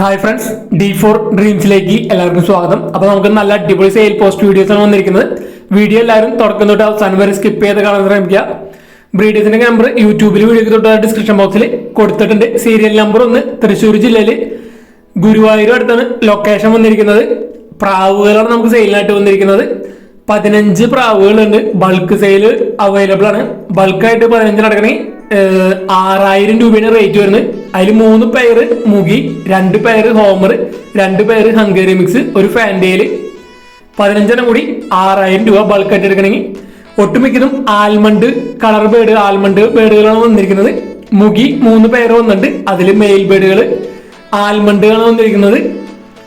Hi friends D four ഡ്രീംസിലേക്ക് എല്ലാവർക്കും സ്വാഗതം. അപ്പൊ നമുക്ക് നല്ല അടിപൊളി സെയിൽ പോസ്റ്റ് വീഡിയോസ് ആണ് വന്നിരിക്കുന്നത്. വീഡിയോ എല്ലാവരും തുടക്കം തൊട്ട് അവസാനം വരെ സ്കിപ്പ് ചെയ്ത് കാണാൻ ശ്രമിക്കുക. ബ്രീഡേഴ്സിന്റെ നമ്പർ യൂട്യൂബിൽ വീഡിയോ തൊട്ട് ഡിസ്ക്രിപ്ഷൻ ബോക്സിൽ കൊടുത്തിട്ടുണ്ട്. സീരിയൽ നമ്പർ ഒന്ന് തൃശ്ശൂർ ജില്ലയിൽ ഗുരുവായൂർ അടുത്താണ് ലൊക്കേഷൻ വന്നിരിക്കുന്നത്. പ്രാവുകളാണ് നമുക്ക് സെയിലിനായിട്ട് വന്നിരിക്കുന്നത്. പതിനഞ്ച് പ്രാവുകളുണ്ട്. ബൾക്ക് സെയിൽ അവൈലബിൾ ആണ്. ബൾക്കായിട്ട് പതിനഞ്ചിന് ഏഹ്, ആറായിരം രൂപയാണ് റേറ്റ് വരുന്നത്. അതിൽ മൂന്ന് പേര് മുഗി രണ്ട് പേര് ഹോമർ രണ്ട് പേര് ഹംഗേറി മിക്സ് ഒരു ഫാൻഡേൽ. പതിനഞ്ചെണ്ണം കൂടി ആറായിരം രൂപ ബൾക്കായിട്ട് എടുക്കണമെങ്കിൽ. ഒട്ടുമിക്കതും ആൽമണ്ട് കളർ ബേഡ് ആൽമണ്ട് ബേഡുകളാണ് വന്നിരിക്കുന്നത്. മുഗി മൂന്ന് പേര് വന്നിട്ടുണ്ട്. അതിൽ മെയിൽ ബേഡുകൾ ആൽമണ്ടുകളാണ് വന്നിരിക്കുന്നത്.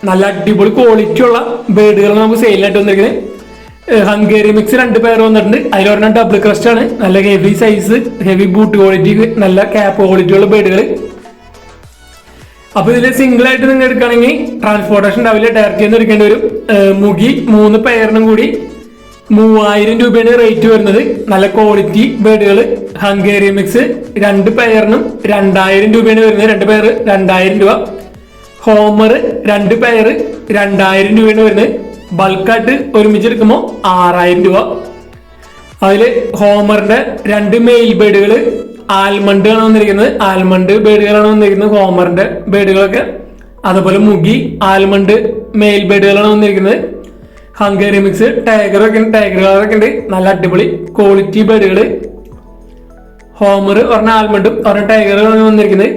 നല്ല അടിപൊളി ക്വാളിറ്റി ഉള്ള ബേഡുകളാണ് നമുക്ക് സെയിലായിട്ട് വന്നിരിക്കുന്നത്. ഹംഗേറി മിക്സ് രണ്ട് പേർ വന്നിട്ടുണ്ട്. അതിലൊരെണ്ണം ഡബിൾ ക്രസ്റ്റ് ആണ്. നല്ല heavy size heavy boot quality നല്ല ക്യാപ്പ് ക്വാളിറ്റി ഉള്ള ബേഡുകൾ അപ്പൊ ഇതിൽ സിംഗിൾ ആയിട്ട് നിങ്ങൾ എടുക്കുകയാണെങ്കിൽ ട്രാൻസ്പോർട്ടേഷൻ ഉണ്ടാവില്ല. ഡയറക്റ്റ് നിന്ന് എടുക്കേണ്ടി വരും. മുഖി മൂന്ന് പെയറിനും കൂടി മൂവായിരം രൂപയാണ് റേറ്റ് വരുന്നത്. നല്ല ക്വാളിറ്റി ബേഡുകൾ ഹംഗേറിയ മിക്സ് രണ്ട് പെയറിനും രണ്ടായിരം രൂപയാണ് വരുന്നത്. രണ്ട് പെയർ രണ്ടായിരം രൂപ. ഹോമർ രണ്ട് പെയർ രണ്ടായിരം രൂപയാണ് വരുന്നത്. ബൾക്കായിട്ട് ഒരുമിച്ച് എടുക്കുമ്പോൾ ആറായിരം രൂപ. അതിൽ ഹോമറിന്റെ രണ്ട് മെയിൽ ബേഡുകൾ ആൽമണ്ടാണ് വന്നിരിക്കുന്നത്. ആൽമണ്ട് ബേഡുകളാണ് വന്നിരിക്കുന്നത്. ഹോമറിന്റെ ബേഡുകളൊക്കെ. അതുപോലെ മുഗി ആൽമണ്ട് മെയിൽ ബേഡുകളാണ് വന്നിരിക്കുന്നത്. ഹംഗേറി മിക്സ് ടൈഗർ ഒക്കെ ടൈഗറുകളൊക്കെ ഉണ്ട്. നല്ല അടിപൊളി ക്വാളിറ്റി ബേഡുകൾ ഹോമർ ഒരെണ്ണം ആൽമണ്ടും ഒരെണ്ണം ടൈഗറുകളാണ് വന്നിരിക്കുന്നത്.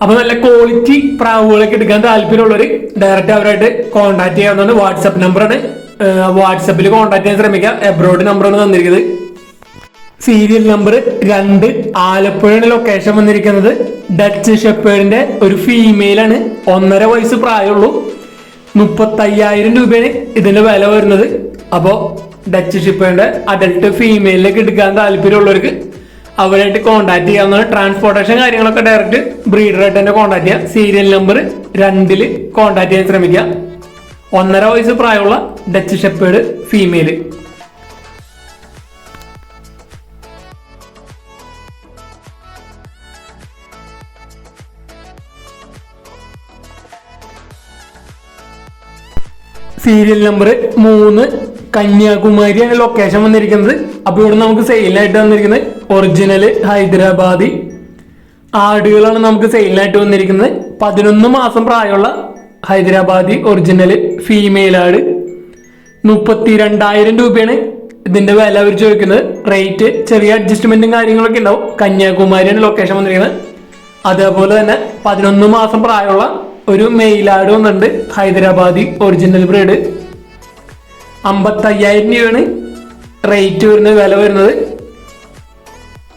അപ്പൊ നല്ല ക്വാളിറ്റി പ്രാവുകളൊക്കെ എടുക്കാൻ താല്പര്യമുള്ളവർ ഡയറക്റ്റ് അവരായിട്ട് കോൺടാക്ട് ചെയ്യാവുന്നതാണ്. വാട്സപ്പ് നമ്പറാണ് വാട്സപ്പിൽ കോൺടാക്ട് ചെയ്യാൻ ശ്രമിക്കുക എബ്രോഡ് നമ്പറാണ് തന്നിരിക്കുന്നത്. സീരിയൽ നമ്പർ രണ്ട് ആലപ്പുഴയാണ് ലൊക്കേഷൻ വന്നിരിക്കുന്നത് ഡച്ച് ഷെപ്പേഡിന്റെ ഒരു ഫീമെയിൽ ആണ്. ഒന്നര വയസ്സ് പ്രായമുള്ളൂ. മുപ്പത്തയ്യായിരം രൂപയാണ് ഇതിന്റെ വില വരുന്നത്. അപ്പോ ഡച്ച് ഷിപ്പേഡിന്റെ അഡൽട്ട് ഫീമെയിലേക്ക് എടുക്കാൻ താല്പര്യമുള്ളവർക്ക് അവരായിട്ട് കോൺടാക്ട് ചെയ്യാവുന്നതാണ്. ട്രാൻസ്പോർട്ടേഷൻ കാര്യങ്ങളൊക്കെ ഡയറക്റ്റ് ബ്രീഡറായിട്ട് തന്നെ കോൺടാക്ട് ചെയ്യാം. സീരിയൽ നമ്പർ രണ്ടിൽ കോൺടാക്ട് ചെയ്യാൻ ശ്രമിക്കുക ഒന്നര വയസ്സ് പ്രായമുള്ള Dutch shepherd female serial number മൂന്ന് കന്യാകുമാരിയാണ് ലൊക്കേഷൻ വന്നിരിക്കുന്നത്. അപ്പൊ ഇവിടെ നമുക്ക് സെയിലായിട്ട് വന്നിരിക്കുന്നത് ഒറിജിനൽ ഹൈദരാബാദി ആടുകളാണ് നമുക്ക് സെയിലിനായിട്ട് വന്നിരിക്കുന്നത്. പതിനൊന്ന് മാസം പ്രായമുള്ള ഹൈദരാബാദി ഒറിജിനൽ ഫീമെയിൽ ആട്. മുപ്പത്തി രണ്ടായിരം രൂപയാണ് ഇതിന്റെ വില അവർ ചോദിക്കുന്നത്. റേറ്റ് ചെറിയ അഡ്ജസ്റ്റ്മെന്റും കാര്യങ്ങളൊക്കെ ഉണ്ടാവും. കന്യാകുമാരിയാണ് ലൊക്കേഷൻ വന്നിരിക്കുന്നത്. അതേപോലെ തന്നെ പതിനൊന്ന് മാസം പ്രായമുള്ള ഒരു മെയിലാട് വന്നിട്ടുണ്ട്. ഹൈദരാബാദി ഒറിജിനൽ ബ്രീഡ് അമ്പത്തയ്യായിരം രൂപയാണ് റേറ്റ് വരുന്നത് വില വരുന്നത്.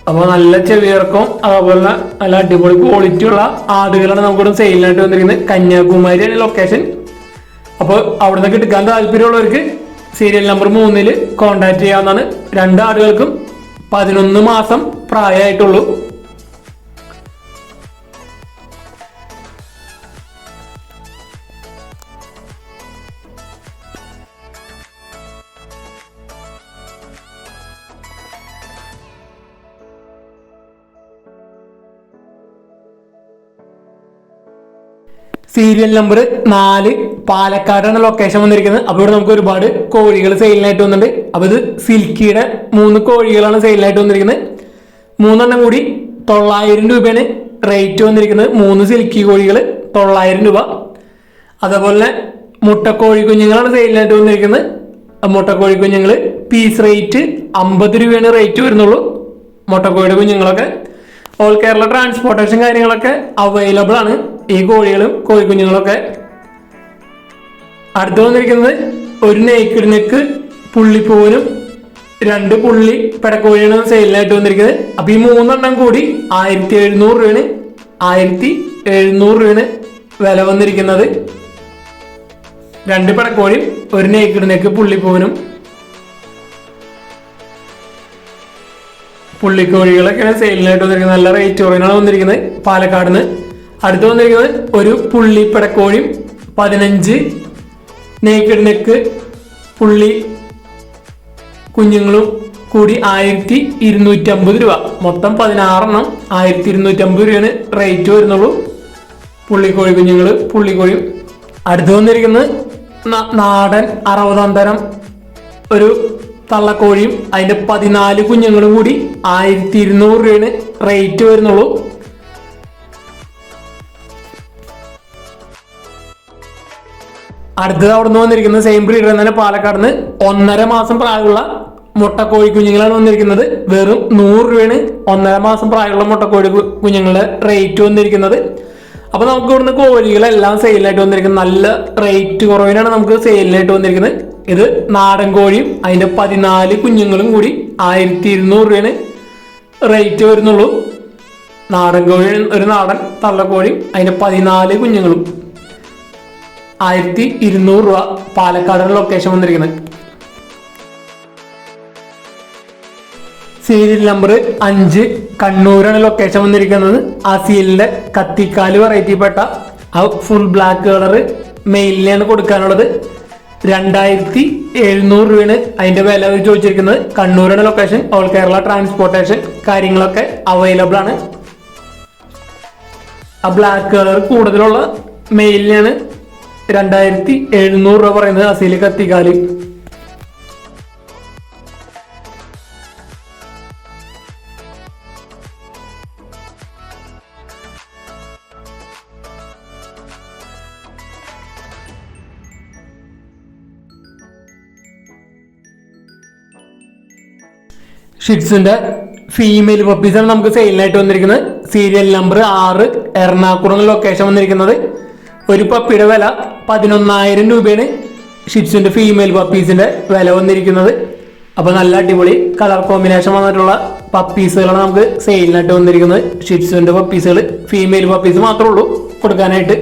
അപ്പോൾ നല്ല ചെവിയിറക്കം അതുപോലെ നല്ല അടിപൊളി ക്വാളിറ്റി ഉള്ള ആടുകളാണ് നമുക്കിവിടെ സെയിലിനായിട്ട് വന്നിരിക്കുന്നത്. കന്യാകുമാരിയാണ് ലൊക്കേഷൻ അപ്പോൾ അവിടെ നിന്നൊക്കെ എടുക്കാൻ താല്പര്യമുള്ളവർക്ക് സീരിയൽ നമ്പർ മൂന്നിൽ കോൺടാക്ട് ചെയ്യാവുന്നതാണ്. രണ്ട് ആടുകൾക്കും പതിനൊന്ന് മാസം പ്രായമായിട്ടുള്ളൂ. സീരിയൽ നമ്പർ നാല് പാലക്കാടാണ് ലൊക്കേഷൻ വന്നിരിക്കുന്നത്. അപ്പോൾ ഇവിടെ നമുക്ക് ഒരുപാട് കോഴികൾ സെയിലിനായിട്ട് വന്നിട്ടുണ്ട്. അപ്പോൾ ഇത് സിൽക്കിയുടെ മൂന്ന് കോഴികളാണ് സെയിലിനായിട്ട് വന്നിരിക്കുന്നത്. മൂന്നെണ്ണം കൂടി തൊള്ളായിരം രൂപയാണ് റേറ്റ് വന്നിരിക്കുന്നത്. മൂന്ന് സിൽക്കി കോഴികൾ തൊള്ളായിരം രൂപ. അതേപോലെ മുട്ടക്കോഴി കുഞ്ഞുങ്ങളാണ് സെയിലിനായിട്ട് വന്നിരിക്കുന്നത്. മുട്ടക്കോഴി കുഞ്ഞുങ്ങൾ പീസ് റേറ്റ് അമ്പത് രൂപയാണ് റേറ്റ് വരുന്നുള്ളൂ. മുട്ടക്കോഴിയുടെ കുഞ്ഞുങ്ങളൊക്കെ. ഓൾ കേരള ട്രാൻസ്പോർട്ടേഷൻ കാര്യങ്ങളൊക്കെ അവൈലബിൾ ആണ്. ഈ കോഴികളും കോഴിക്കുഞ്ഞുങ്ങളൊക്കെ. അടുത്ത് വന്നിരിക്കുന്നത് ഒരു നെയ്ക്കിഡ് നെക്ക് പുള്ളിപ്പൂവിനും രണ്ട് പുള്ളി പെടക്കോഴിയാണ് സെയിലിനായിട്ട് വന്നിരിക്കുന്നത്. അപ്പൊ ഈ മൂന്നെണ്ണം കൂടി ആയിരത്തി എഴുന്നൂറ് രൂപയാണ്. ആയിരത്തി എഴുന്നൂറ് രൂപയാണ് വില വന്നിരിക്കുന്നത്. രണ്ട് പടക്കോഴിയും ഒരു നെയ്ക്കിഡ് നെക്ക് പുള്ളിപ്പൂവിനും. പുള്ളിക്കോഴികളൊക്കെയാണ് സെയിലിനായിട്ട് വന്നിരിക്കുന്നത്. നല്ല റേറ്റ് കുറവിനാണ് വന്നിരിക്കുന്നത്. പാലക്കാട് നിന്ന് അടുത്ത് വന്നിരിക്കുന്നത് ഒരു പുള്ളിപ്പടക്കോഴിയും പതിനഞ്ച് നേക്കഡ് നെക്ക് പുള്ളി കുഞ്ഞുങ്ങളും കൂടി ആയിരത്തി ഇരുന്നൂറ്റമ്പത് രൂപ. മൊത്തം പതിനാറെണ്ണം ആയിരത്തി ഇരുന്നൂറ്റമ്പത് രൂപയാണ് റേറ്റ് വരുന്നുള്ളൂ. പുള്ളിക്കോഴി കുഞ്ഞുങ്ങൾ പുള്ളിക്കോഴിയും അടുത്ത് വന്നിരിക്കുന്നത് നാടൻ അറുപതാം തരം ഒരു തള്ളക്കോഴിയും അതിന്റെ പതിനാല് കുഞ്ഞുങ്ങളും കൂടി ആയിരത്തി ഇരുന്നൂറ് രൂപയാണ് റേറ്റ് വരുന്നുള്ളൂ. അടുത്തത് അവിടെ നിന്ന് വന്നിരിക്കുന്നത് സെയിം ബ്രീഡർ തന്നെ പാലക്കാട് നിന്ന്. ഒന്നര മാസം പ്രായമുള്ള മുട്ടക്കോഴി കുഞ്ഞുങ്ങളാണ് വന്നിരിക്കുന്നത്. വെറും നൂറ് രൂപയാണ് ഒന്നര മാസം പ്രായമുള്ള മുട്ടക്കോഴി കോഴി കുഞ്ഞുങ്ങളുടെ റേറ്റ് വന്നിരിക്കുന്നത്. അപ്പൊ നമുക്ക് ഇവിടുന്ന് കോഴികളെല്ലാം സെയിലായിട്ട് വന്നിരിക്കുന്നത്. നല്ല റേറ്റ് കുറവിനാണ് നമുക്ക് സെയിലിനായിട്ട് വന്നിരിക്കുന്നത്. ഇത് നാടൻ കോഴിയും അതിന്റെ പതിനാല് കുഞ്ഞുങ്ങളും കൂടി ആയിരത്തി ഇരുന്നൂറ് രൂപയാണ് റേറ്റ് വരുന്നുള്ളൂ. നാടൻ കോഴി ഒരു നാടൻ തള്ളക്കോഴിയും അതിന്റെ പതിനാല് കുഞ്ഞുങ്ങളും. ആയിരത്തി ഇരുന്നൂറ് രൂപ പാലക്കാടാണ് ലൊക്കേഷൻ വന്നിരിക്കുന്നത്. സീരിയൽ നമ്പർ അഞ്ച് കണ്ണൂരാണ് ലൊക്കേഷൻ വന്നിരിക്കുന്നത്. ആ സീലിന്റെ കത്തിക്കാൽ വെറൈറ്റിപ്പെട്ട ആ ഫുൾ ബ്ലാക്ക് കളർ മെയിലിനാണ് കൊടുക്കാനുള്ളത്. രണ്ടായിരത്തി എഴുന്നൂറ് രൂപയാണ് അതിന്റെ വില അവർ ചോദിച്ചിരിക്കുന്നത്. കണ്ണൂരാണ് ലൊക്കേഷൻ ഓൾ കേരള ട്രാൻസ്പോർട്ടേഷൻ കാര്യങ്ങളൊക്കെ അവൈലബിൾ ആണ്. ആ ബ്ലാക്ക് കളർ കൂടുതലുള്ള മെയിലിനാണ് രണ്ടായിരത്തി എഴുന്നൂറ് രൂപ പറയുന്നത് അസീൽ കത്തിക്കാൽ ഷിറ്റ്സിന്റെ ഫീമെയിൽ പപ്പീസാണ് നമുക്ക് സെയിലിനായിട്ട് വന്നിരിക്കുന്നത്. സീരിയൽ നമ്പർ ആറ് എറണാകുളം ലൊക്കേഷൻ വന്നിരിക്കുന്നത്. ഒരു പപ്പിയുടെ വില പതിനൊന്നായിരം രൂപയാണ് ഷിറ്റ്സിന്റെ ഫീമെയിൽ പപ്പീസിന്റെ വില വന്നിരിക്കുന്നത്. അപ്പൊ നല്ല അടിപൊളി കളർ കോമ്പിനേഷൻ വന്നിട്ടുള്ള പപ്പീസുകളാണ് നമുക്ക് സെയിലിനായിട്ട് വന്നിരിക്കുന്നത്. ഷിറ്റ്സിന്റെ പപ്പീസുകൾ ഫീമെയിൽ പപ്പീസ് മാത്രമേ ഉള്ളൂ കൊടുക്കാനായിട്ട്.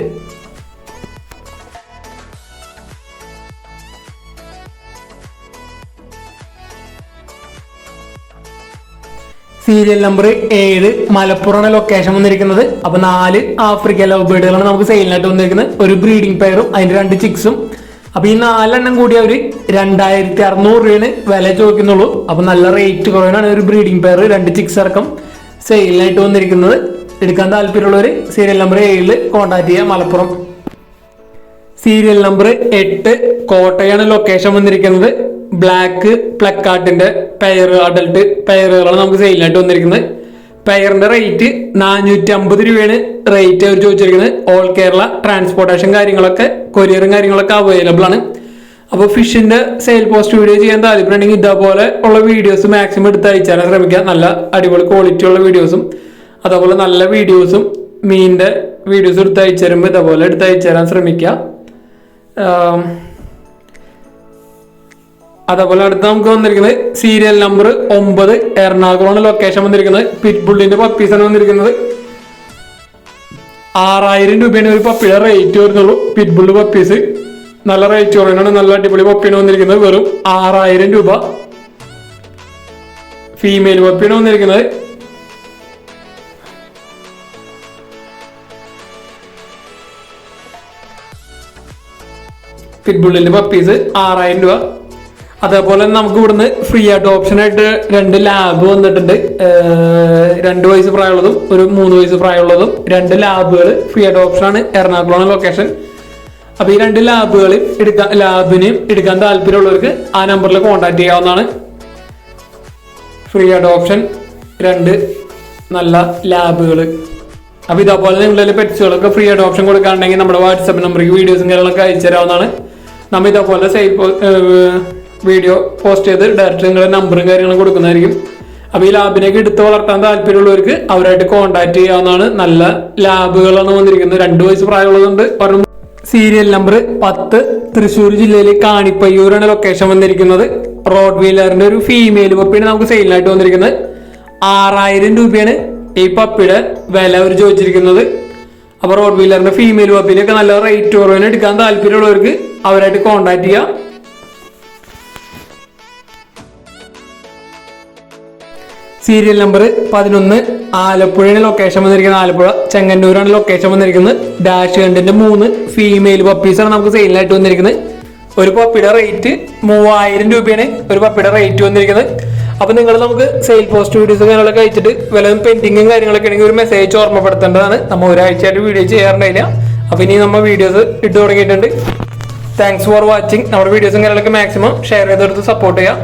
സീരിയൽ നമ്പർ ഏഴ് മലപ്പുറമാണ് ലൊക്കേഷൻ വന്നിരിക്കുന്നത്. അപ്പൊ നാല് ആഫ്രിക്കൻ ലവ് ബേർഡുകളാണ് നമുക്ക് സെയിലിനായിട്ട് വന്നിരിക്കുന്നത്. ഒരു ബ്രീഡിംഗ് പെയറും അതിന്റെ രണ്ട് ചിക്സും അപ്പൊ ഈ നാലെണ്ണം കൂടി അവർ രണ്ടായിരത്തി അറുന്നൂറ് രൂപയാണ് വില ചോദിക്കുന്നുള്ളൂ. അപ്പൊ നല്ല റേറ്റ് കുറവാണ് ഒരു ബ്രീഡിംഗ് പെയർ രണ്ട് ചിക്സ് അടക്കം സെയിലിനായിട്ട് വന്നിരിക്കുന്നത്. എടുക്കാൻ താല്പര്യമുള്ളവർ സീരിയൽ നമ്പർ ഏഴിൽ കോൺടാക്ട് ചെയ്യുക മലപ്പുറം. സീരിയൽ നമ്പർ എട്ട് കോട്ടയാണ് ലൊക്കേഷൻ വന്നിരിക്കുന്നത്. ബ്ലാക്ക് പ്ലക്കാർട്ടിന്റെ പെയർ അഡൽട്ട് പെയറുകളാണ് നമുക്ക് സെയിലായിട്ട് വന്നിരിക്കുന്നത്. പെയറിന്റെ റേറ്റ് നാനൂറ്റി അമ്പത് രൂപയാണ് റേറ്റ് അവർ ചോദിച്ചിരിക്കുന്നത്. ഓൾ കേരള ട്രാൻസ്പോർട്ടേഷൻ കാര്യങ്ങളൊക്കെ കൊറിയറും കാര്യങ്ങളൊക്കെ അവൈലബിൾ ആണ്. അപ്പോൾ ഫിഷിന്റെ സെയിൽ പോസ്റ്റ് വീഡിയോ ചെയ്യാൻ താല്പര്യമുണ്ടെങ്കിൽ ഇതേപോലെ ഉള്ള വീഡിയോസ് മാക്സിമം എടുത്ത് അയച്ചാലും ശ്രമിക്കുക നല്ല അടിപൊളി ക്വാളിറ്റി ഉള്ള വീഡിയോസും അതേപോലെ നല്ല വീഡിയോസും മീനിന്റെ വീഡിയോസ് എടുത്ത് അയച്ചു തരുമ്പോൾ ഇതേപോലെ എടുത്ത് അയച്ചു തരാൻ ശ്രമിക്കുക അതേപോലെ അടുത്ത് നമുക്ക് വന്നിരിക്കുന്നത് സീരിയൽ നമ്പർ ഒമ്പത് എറണാകുളമാണ് ലൊക്കേഷൻ വന്നിരിക്കുന്നത്. പിറ്റ്ബുള്ളിന്റെ പപ്പീസാണ് വന്നിരിക്കുന്നത്. ആറായിരം രൂപയാണ് ഒരു പപ്പിയുടെ റേറ്റ് വരുന്നുള്ളൂ. പിറ്റ്ബുള്ള് പപ്പീസ് നല്ല റേറ്റ് കുറവാണ്. നല്ല അടിപൊളി പപ്പിയാണ് വന്നിരിക്കുന്നത്. വെറും ആറായിരം രൂപ. ഫീമെയിൽ പപ്പിയാണ് വന്നിരിക്കുന്നത്. പിറ്റ്ബുള്ളിന്റെ പപ്പീസ് ആറായിരം രൂപ. അതേപോലെ നമുക്ക് ഇവിടുന്ന് ഫ്രീ ആയിട്ട് ഓപ്ഷൻ ആയിട്ട് രണ്ട് ലാബ് വന്നിട്ടുണ്ട്. രണ്ട് വയസ്സ് പ്രായമുള്ളതും ഒരു മൂന്ന് വയസ്സ് പ്രായമുള്ളതും രണ്ട് ലാബുകൾ ഫ്രീ ആയിട്ട് ഓപ്ഷൻ ആണ്. എറണാകുളം ലൊക്കേഷൻ അപ്പൊ ഈ രണ്ട് ലാബുകൾ എടുക്കാൻ ലാബിനെയും എടുക്കാൻ താല്പര്യമുള്ളവർക്ക് ആ നമ്പറിൽ കോൺടാക്ട് ചെയ്യാവുന്നതാണ്. ഫ്രീ ആയിട്ട് ഓപ്ഷൻ രണ്ട് നല്ല ലാബുകൾ അപ്പൊ ഇതേപോലെ നിങ്ങളുടെ പെറ്റ്സുകളൊക്കെ ഫ്രീ ആയിട്ട് ഓപ്ഷൻ കൊടുക്കാനുണ്ടെങ്കിൽ നമ്മുടെ വാട്സാപ്പ് നമ്പറിലേക്ക് വീഡിയോസും കാര്യങ്ങളൊക്കെ അയച്ചു തരാവുന്നതാണ്. നമ്മൾ ഇതേപോലെ സെയിൽ വീഡിയോ പോസ്റ്റ് ചെയ്ത് ഡയറക്റ്റ് നിങ്ങളുടെ നമ്പറും കാര്യങ്ങളും കൊടുക്കുന്നതായിരിക്കും. അപ്പൊ ഈ ലാബിനൊക്കെ എടുത്ത് വളർത്താൻ താല്പര്യമുള്ളവർക്ക് അവരായിട്ട് കോൺടാക്ട് ചെയ്യാവുന്നതാണ്. നല്ല ലാബുകളാണ് വന്നിരിക്കുന്നത്. രണ്ട് വയസ്സ് പ്രായമുള്ളതുകൊണ്ട് ഒരെണ്ണം സീരിയൽ നമ്പർ പത്ത്. തൃശ്ശൂർ ജില്ലയിലെ കാണിപ്പയ്യൂരാണ് ലൊക്കേഷൻ വന്നിരിക്കുന്നത്. റോഡ് വീലറിന്റെ ഒരു ഫീമെയിൽ പപ്പിയാണ് നമുക്ക് സെയിലിനായിട്ട് വന്നിരിക്കുന്നത്. ആറായിരം രൂപയാണ് ഈ പപ്പിയുടെ വില അവർ ചോദിച്ചിരിക്കുന്നത്. അപ്പൊ റോഡ് വീലറിന്റെ ഫീമെയിൽ പപ്പിനൊക്കെ നല്ല റേറ്റ് കുറവിന് എടുക്കാൻ താല്പര്യമുള്ളവർക്ക് അവരായിട്ട് കോൺടാക്ട് ചെയ്യാം. സീരിയൽ നമ്പർ പതിനൊന്ന് ആലപ്പുഴയാണ് ലൊക്കേഷൻ വന്നിരിക്കുന്നത് ആലപ്പുഴ ചെങ്ങന്നൂരാണ് ലൊക്കേഷൻ വന്നിരിക്കുന്നത്. ഡാഷ് കണ്ടിന്റെ മൂന്ന് ഫീമെയിൽ പപ്പീസാണ് നമുക്ക് സെയിലായിട്ട് വന്നിരിക്കുന്നത്. ഒരു പപ്പിയുടെ റേറ്റ് മൂവായിരം രൂപയാണ് ഒരു പപ്പിയുടെ റേറ്റ് വന്നിരിക്കുന്നത്. അപ്പൊ നിങ്ങൾ നമുക്ക് സെയിൽ പോസ്റ്റ് വീഡിയോസ് കാര്യങ്ങളൊക്കെ അയച്ചിട്ട് വില പെൻഡിങ്ങും കാര്യങ്ങളൊക്കെ ആണെങ്കിൽ ഒരു മെസ്സേജ് ഓർമ്മപ്പെടുത്തേണ്ടതാണ്. നമ്മൾ ഒരാഴ്ചയായിട്ട് വീഡിയോ ചെയ്യാറുണ്ടായില്ല. അപ്പൊ ഇനി നമ്മൾ വീഡിയോസ് ഇട്ട് തുടങ്ങിയിട്ടുണ്ട്. താങ്ക്സ് ഫോർ വാച്ചിങ് നമ്മുടെ വീഡിയോസും കാര്യങ്ങളൊക്കെ മാക്സിമം ഷെയർ ചെയ്തെടുത്ത് സപ്പോർട്ട് ചെയ്യാം.